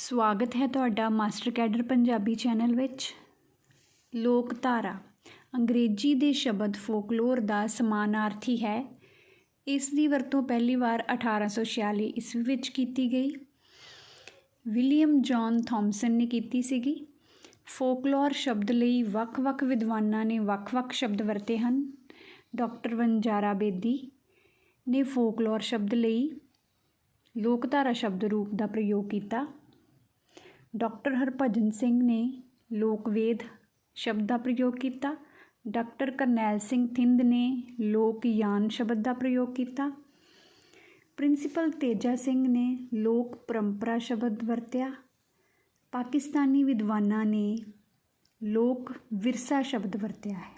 ਸਵਾਗਤ ਹੈ ਤੁਹਾਡਾ ਮਾਸਟਰ ਕੈਡਰ ਪੰਜਾਬੀ ਚੈਨਲ ਵਿੱਚ। ਲੋਕ ਧਾਰਾ ਅੰਗਰੇਜ਼ੀ ਦੇ ਸ਼ਬਦ ਫੋਕਲੋਰ ਦਾ ਸਮਾਨਾਰਥੀ ਹੈ। ਇਸ ਦੀ ਵਰਤੋਂ ਪਹਿਲੀ ਵਾਰ 1846 ਈਸਵੀ ਵਿੱਚ ਕੀਤੀ ਗਈ। ਵਿਲੀਅਮ ਜੌਨ ਥਾਮਸਨ ਨੇ ਕੀਤੀ ਸੀਗੀ। ਫੋਕਲੋਰ ਸ਼ਬਦ ਲਈ ਵੱਖ-ਵੱਖ ਵਿਦਵਾਨਾਂ ਨੇ ਵੱਖ-ਵੱਖ ਸ਼ਬਦ ਵਰਤੇ ਹਨ। ਡਾਕਟਰ ਵੰਜਾਰਾ ਬੇਦੀ ਨੇ ਫੋਕਲੋਰ ਸ਼ਬਦ ਲਈ ਲੋਕਧਾਰਾ ਸ਼ਬਦ ਰੂਪ ਦਾ ਪ੍ਰਯੋਗ ਕੀਤਾ। ਡਾਕਟਰ ਹਰਭਜਨ ਸਿੰਘ ਨੇ ਲੋਕਵੇਦ ਸ਼ਬਦ ਦਾ ਪ੍ਰਯੋਗ ਕੀਤਾ ਡਾਕਟਰ ਕਰਨੈਲ ਸਿੰਘ ਥਿੰਦ ਨੇ ਲੋਕ ਯਾਨ ਸ਼ਬਦ ਦਾ ਪ੍ਰਯੋਗ ਕੀਤਾ ਪ੍ਰਿੰਸੀਪਲ ਤੇਜਾ ਸਿੰਘ ਨੇ ਲੋਕ ਪਰੰਪਰਾ ਸ਼ਬਦ ਵਰਤਿਆ ਪਾਕਿਸਤਾਨੀ ਵਿਦਵਾਨਾਂ ਨੇ ਲੋਕ ਵਿਰਸਾ ਸ਼ਬਦ ਵਰਤਿਆ ਹੈ